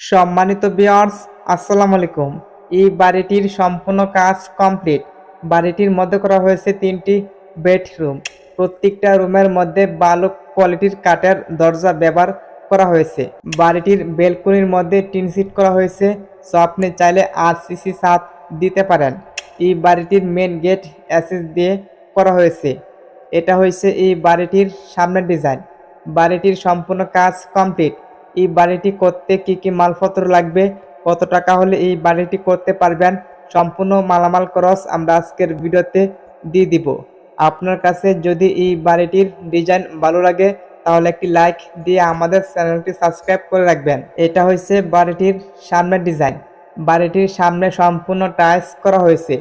সম্মানিত বিয়ার্স আসসালামু আলাইকুম। এই বাড়িটির সম্পূর্ণ কাজ কমপ্লিট। বাড়িটির মধ্যে করা হয়েছে তিনটি বেডরুম। প্রত্যেকটা রুমের মধ্যে ভালো কোয়ালিটির কাঠের দরজা ব্যবহার করা হয়েছে। বাড়িটির বেলকনির মধ্যে টিন সিট করা হয়েছে। সো আপনি চাইলে আর সিসি সাত দিতে পারেন। এই বাড়িটির মেন গেট অ্যাসেস দিয়ে করা হয়েছে। এটা হয়েছে এই বাড়িটির সামনের ডিজাইন। বাড়িটির সম্পূর্ণ কাজ কমপ্লিট। এই বাড়িটি করতে কি কি মালপত্র লাগবে? কত টাকা হলে এই বাড়িটি করতে পারবেন? সম্পূর্ণ মালামাল খরচ আমরা আজকের ভিডিওতে দিয়ে দিব। আপনার কাছে যদি এই বাড়িটির ডিজাইন ভালো লাগে, তাহলে একটি লাইক দিয়ে আমাদের চ্যানেলটি সাবস্ক্রাইব করে রাখবেন। এটা হচ্ছে বাড়িটির সামনের ডিজাইন। বাড়িটির সামনে সম্পূর্ণ টাইলস করা হয়েছে।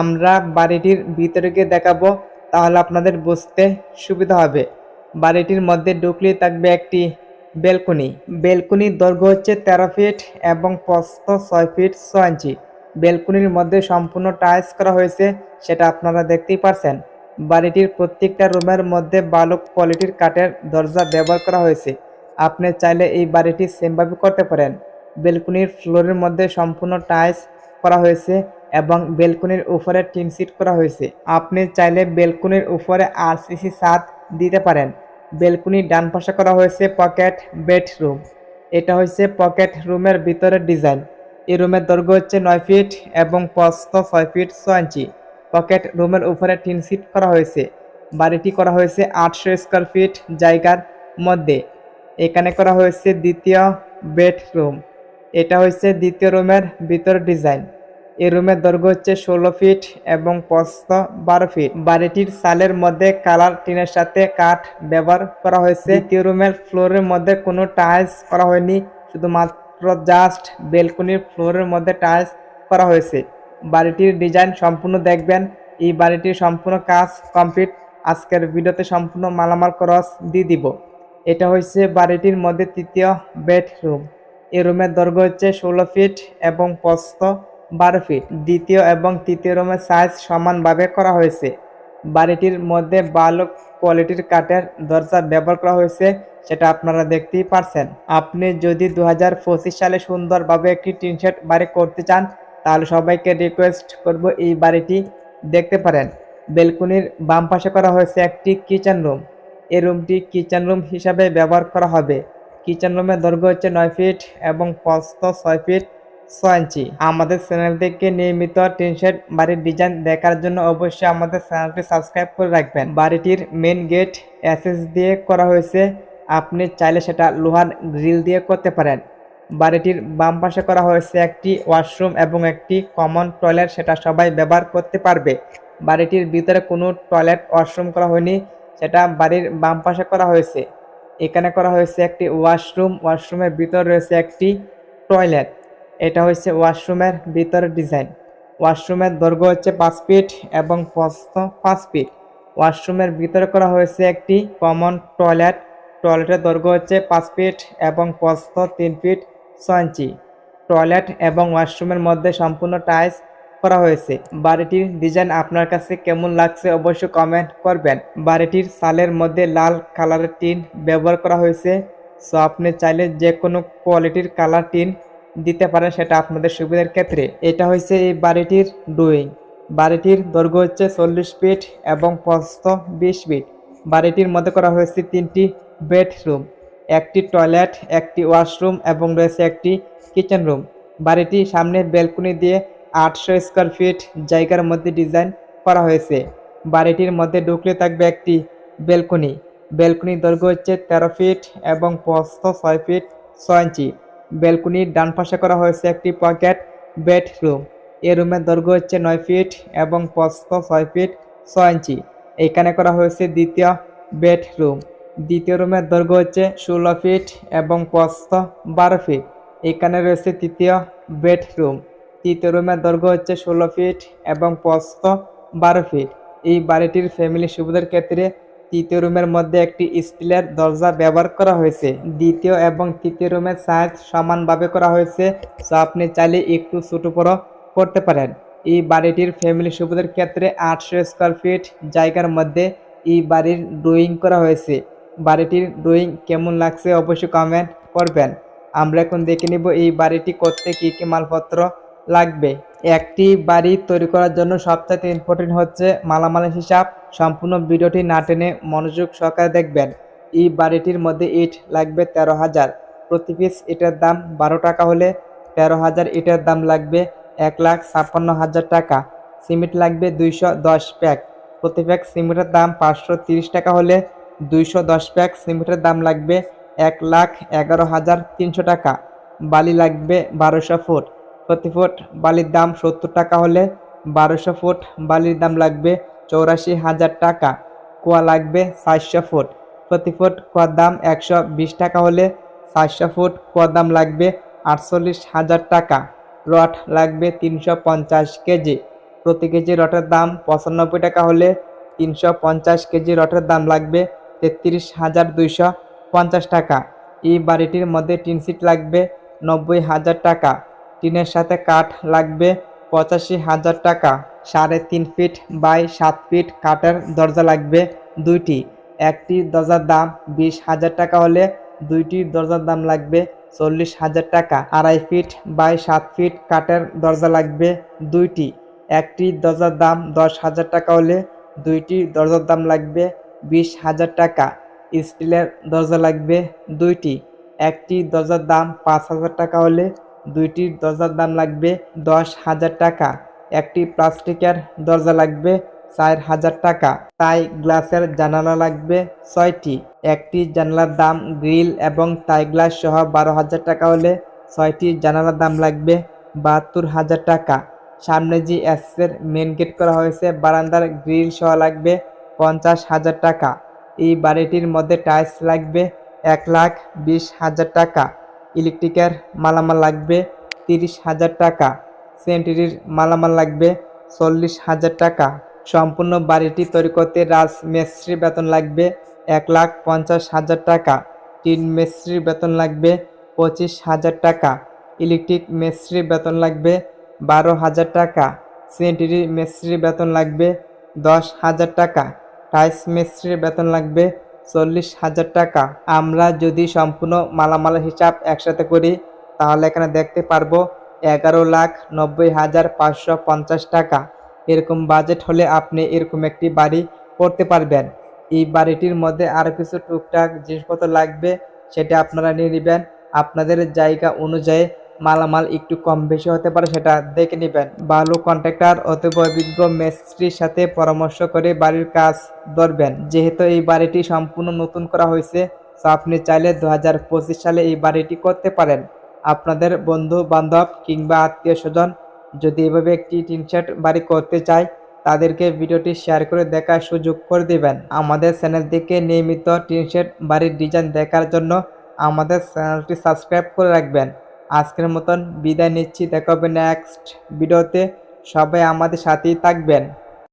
আমরা বাড়িটির ভিতরে গিয়ে দেখাবো, তাহলে আপনাদের বুঝতে সুবিধা হবে। বাড়িটির মধ্যে ঢুকলেই থাকবে একটি বেলকনি। বেলকনির দৈর্ঘ্য হচ্ছে তেরো ফিট এবং প্রস্থ ছয় ফিট ছয় ইঞ্চি। বেলকনির মধ্যে সম্পূর্ণ টাইলস করা হয়েছে, সেটা আপনারা দেখতেই পারছেন। বাড়িটির প্রত্যেকটা রুমের মধ্যে ভালো কোয়ালিটির কাঠের দরজা ব্যবহার করা হয়েছে। আপনি চাইলে এই বাড়িটি সেমভাবে করতে পারেন। বেলকনির ফ্লোরের মধ্যে সম্পূর্ণ টাইলস করা হয়েছে এবং বেলকনির উপরে টিন সিট করা হয়েছে। আপনি চাইলে বেলকনির উপরে আরসিসি ছাদ দিতে পারেন। বেলকনির ডান পাশে করা হয়েছে পকেট বেডরুম। এটা হচ্ছে পকেট রুমের ভিতরের ডিজাইন। এই রুমের দৈর্ঘ্য হচ্ছে নয় ফিট এবং প্রস্থ ছয় ফিট ছয় ইঞ্চি। পকেট রুমের উপরে টিন সিট করা হয়েছে। বাড়িটি করা হয়েছে আটশো স্কোয়ার ফিট জায়গার মধ্যে। এখানে করা হয়েছে দ্বিতীয় বেডরুম। এটা হচ্ছে দ্বিতীয় রুমের ভিতর ডিজাইন। এই রুমের দৈর্ঘ্য হচ্ছে ষোলো ফিট এবং প্রস্থ বারো ফিট। বাড়িটির সালের মধ্যে কালার টিনের সাথে কাঠ ব্যবহার করা হয়েছে। দ্বিতীয় রুমের ফ্লোরের মধ্যে কোনো টাইলস করা হয়নি, শুধুমাত্র জাস্ট বেলকনির ফ্লোরের মধ্যে টাইলস করা হয়েছে। বাড়িটির ডিজাইন সম্পূর্ণ দেখবেন। এই বাড়িটির সম্পূর্ণ কাজ কমপ্লিট। আজকের ভিডিওতে সম্পূর্ণ মালামাল ক্রস দিয়ে দিব। এটা হচ্ছে বাড়িটির মধ্যে তৃতীয় বেডরুম। এই রুমের দৈর্ঘ্য হচ্ছে ষোলো ফিট এবং প্রস্থ বারো ফিট। দ্বিতীয় এবং তৃতীয় রুমের সাইজ সমানভাবে করা হয়েছে। বাড়িটির মধ্যে ভালো কোয়ালিটির কাঠের দরজা ব্যবহার করা হয়েছে, সেটা আপনারা দেখতেই পারছেন। আপনি যদি দু হাজার পঁচিশ সালে সুন্দরভাবে একটি টিন শেড বাড়ি করতে চান, তাহলে সবাইকে রিকোয়েস্ট করব এই বাড়িটি দেখতে পারেন। বেলকনির বাম পাশে করা হয়েছে একটি কিচেন রুম এই রুমটি কিচেন রুম হিসাবে ব্যবহার করা হবে। কিচেন রুমের দৈর্ঘ্য হচ্ছে নয় ফিট এবং প্রস্থ ছয় ফিট। ছয় ইঞ্চি আমাদের চ্যানেল থেকে নিয়মিত টিন শেড বাড়ির ডিজাইন দেখার জন্য অবশ্যই আমাদের চ্যানেলটি সাবস্ক্রাইব করে রাখবেন। বাড়িটির মেন গেট অ্যাসেস দিয়ে করা হয়েছে। আপনি চাইলে সেটা লোহার গ্রিল দিয়ে করতে পারেন। বাড়িটির বাম পাশে করা হয়েছে একটি ওয়াশরুম এবং একটি কমন টয়লেট, সেটা সবাই ব্যবহার করতে পারবে। বাড়িটির ভিতরে কোনো টয়লেট, ওয়াশরুম করা হয়নি, সেটা বাড়ির বাম পাশে করা হয়েছে। এখানে করা হয়েছে একটি ওয়াশরুম, ওয়াশরুমের ভিতর রয়েছে একটি টয়লেট। এটা হচ্ছে ওয়াশরুমের ভিতরের ডিজাইন। ওয়াশরুমের দৈর্ঘ্য হচ্ছে পাঁচ ফিট এবং প্রস্থ পাঁচ ফিট। ওয়াশরুমের ভিতরে করা হয়েছে একটি কমন টয়লেট। টয়লেটের দৈর্ঘ্য হচ্ছে পাঁচ ফিট এবং প্রস্থ তিন ফিট ছয় ইঞ্চি। টয়লেট এবং ওয়াশরুমের মধ্যে সম্পূর্ণ টাইলস করা হয়েছে। বাড়িটির ডিজাইন আপনার কাছে কেমন লাগছে অবশ্যই কমেন্ট করবেন। বাড়িটির সালের মধ্যে লাল কালারের টিন ব্যবহার করা হয়েছে। সো আপনি চাইলে যে কোনো কোয়ালিটির কালার টিন দিতে পারেন সেটা আপনাদের সুবিধার ক্ষেত্রে। এটা হচ্ছে এই বাড়িটির ডুইং বাড়িটির দৈর্ঘ্য হচ্ছে চল্লিশ ফিট এবং প্রস্থ বিশ ফিট। বাড়িটির মধ্যে করা হয়েছে তিনটি বেডরুম, একটি টয়লেট, একটি ওয়াশরুম এবং রয়েছে একটি কিচেন রুম। বাড়িটি সামনে বেলকনি দিয়ে আটশো স্কোয়ার ফিট জায়গার মধ্যে ডিজাইন করা হয়েছে। বাড়িটির মধ্যে ঢুকলে থাকবে একটি বেলকনি বেলকনির দৈর্ঘ্য হচ্ছে তেরো ফিট এবং প্রস্থ ছয় ফিট ছয় ইঞ্চি। বেলকনির ডান পাশে করা হয়েছে একটি পকেট বেডরুম। এই রুমের দৈর্ঘ্য হচ্ছে নয় ফিট এবং প্রস্থ ছয় ফিট ছয় ইঞ্চি। এখানে করা হয়েছে দ্বিতীয় বেডরুম। দ্বিতীয় রুমের দৈর্ঘ্য হচ্ছে ষোলো ফিট এবং প্রস্থ বারো ফিট। এখানে রয়েছে তৃতীয় বেডরুম। তৃতীয় রুমের দৈর্ঘ্য হচ্ছে ষোলো ফিট এবং প্রস্থ বারো ফিট। এই বাড়িটির ফ্যামিলি সুবিধার ক্ষেত্রে তৃতীয় রুমের মধ্যে একটি স্টিলের দরজা ব্যবহার করা হয়েছে। দ্বিতীয় এবং তৃতীয় রুমের সাইজ সমানভাবে করা হয়েছে সো আপনি চাইলে একটু ছোটো বড়ো করতে পারেন। এই বাড়িটির ফ্যামিলি সুবিধার ক্ষেত্রে আটশো স্কোয়ার ফিট জায়গার মধ্যে এই বাড়ির ড্রয়িং করা হয়েছে। বাড়িটির ড্রয়িং কেমন লাগছে অবশ্যই কমেন্ট করবেন। আমরা এখন দেখে নিব এই বাড়িটি করতে কী কী মালপত্র লাগবে। একটি বাড়ি তৈরি করার জন্য সবচেয়ে ইম্পর্টেন্ট হচ্ছে মালামালের হিসাব। সম্পূর্ণ ভিডিওটি না টেনে মনোযোগ সহকারে দেখবেন। এই বাড়িটির মধ্যে ইট লাগবে তেরো হাজার। প্রতি পিস ইটের দাম বারো টাকা হলে তেরো হাজার ইটের দাম লাগবে এক লাখ ছাপ্পান্ন হাজার টাকা। সিমেন্ট লাগবে দুইশো দশ প্যাক। প্রতি প্যাক সিমেন্টের দাম পাঁচশো তিরিশ টাকা হলে দুইশো দশ প্যাক সিমেন্টের দাম লাগবে এক লাখ এগারো হাজার তিনশো টাকা। বালি লাগবে বারোশো ফুট। প্রতি ফুট বালির দাম সত্তর টাকা হলে বারোশো ফুট বালির দাম লাগবে চৌরাশি হাজার টাকা। কুয়া লাগবে চারশো ফুট। প্রতি ফুট কুয়ার দাম একশো বিশ টাকা হলে চারশো ফুট কুয়ার দাম লাগবে আটচল্লিশ হাজার টাকা। রড লাগবে তিনশো পঞ্চাশ কেজি। প্রতি কেজি রটের দাম পঁচানব্বই টাকা হলে তিনশো পঞ্চাশ কেজি রটের দাম লাগবে তেত্রিশ হাজার দুইশো পঞ্চাশ টাকা। এই বাড়িটির মধ্যে টিন সিট লাগবে নব্বই হাজার টাকা। টিনের সাথে কাঠ লাগবে পঁচাশি হাজার টাকা। সাড়ে তিন ফিট বাই সাত ফিট কাঠের দরজা লাগবে দুইটি। একটি দরজার দাম বিশ হাজার টাকা হলে দুইটি দরজার দাম লাগবে চল্লিশ হাজার টাকা। আড়াই ফিট বাই সাত ফিট কাঠের দরজা লাগবে দুইটি। একটি দরজার দাম দশ হাজার টাকা হলে দুইটি দরজার দাম লাগবে বিশ হাজার টাকা। স্টিলের দরজা লাগবে দুইটি। একটি দরজার দাম পাঁচ হাজার টাকা হলে দুইটির দরজার দাম লাগবে দশ হাজার টাকা, একটি প্লাস্টিকের দরজা লাগবে চার হাজার টাকা, তাই গ্লাসের জানালা লাগবে ছয়টি, একটি জানালার দাম গ্রিল এবং তাই গ্লাস সহ বারো হাজার টাকা হলে ছয়টি জানালার দাম লাগবে বাহাত্তর হাজার টাকা। সামনে যে এসের মেন গেট করা হয়েছে, বারান্দার গ্রিল সহ লাগবে পঞ্চাশ হাজার টাকা। এই বাড়িটির মধ্যে টাইলস লাগবে এক লাখ বিশ হাজার টাকা। ইলেকট্রিকের মালামাল লাগবে তিরিশ হাজার টাকা। সেন্টারির মালামাল লাগবে চল্লিশ হাজার টাকা। সম্পূর্ণ বাড়িটি তৈরি করতে রাজ মিস্ত্রি বেতন লাগবে এক লাখ পঞ্চাশ হাজার টাকা। টিন মিস্ত্রির বেতন লাগবে পঁচিশ হাজার টাকা। ইলেকট্রিক মিস্ত্রির বেতন লাগবে বারো হাজার টাকা। সেন্টারি মিস্ত্রির বেতন লাগবে দশ হাজার টাকা। টাইস মিস্ত্রির বেতন লাগবে চল্লিশ হাজার টাকা। আমরা যদি সম্পূর্ণ মালামাল হিসাব একসাথে করি, তাহলে এখানে দেখতে পারব এগারো লাখ নব্বই হাজার পাঁচশো পঞ্চাশ টাকা। এরকম বাজেট হলে আপনি এরকম একটি বাড়ি করতে পারবেন। এই বাড়িটির মধ্যে আরও কিছু টুকটাক জিনিসপত্র লাগবে, সেটা আপনারা নিয়ে নেবেন। আপনাদের জায়গা অনুযায়ী মালামাল একটু কম বেশি হতে পারে সেটা দেখে নেবেন। ভালো কন্ট্রাক্টর অথবা অভিজ্ঞ মিস্ত্রির সাথে পরামর্শ করে বাড়ির কাজ ধরবেন। যেহেতু এই বাড়িটি সম্পূর্ণ নতুন করা হয়েছে, তো আপনি চাইলে দু হাজার পঁচিশ সালে এই বাড়িটি করতে পারেন। আপনাদের বন্ধু বান্ধব কিংবা আত্মীয় স্বজন যদি এভাবে একটি টিন শেড বাড়ি করতে চায়, তাদেরকে ভিডিওটি শেয়ার করে দেখার সুযোগ করে দিবেন। আমাদের চ্যানেল থেকে নিয়মিত টিন শেড বাড়ির ডিজাইন দেখার জন্য আমাদের চ্যানেলটি সাবস্ক্রাইব করে রাখবেন। আজকের মতন বিদায় নিচ্ছি। দেখা হবে নেক্সট ভিডিওতে সবাই আমাদের সাথেই থাকবেন।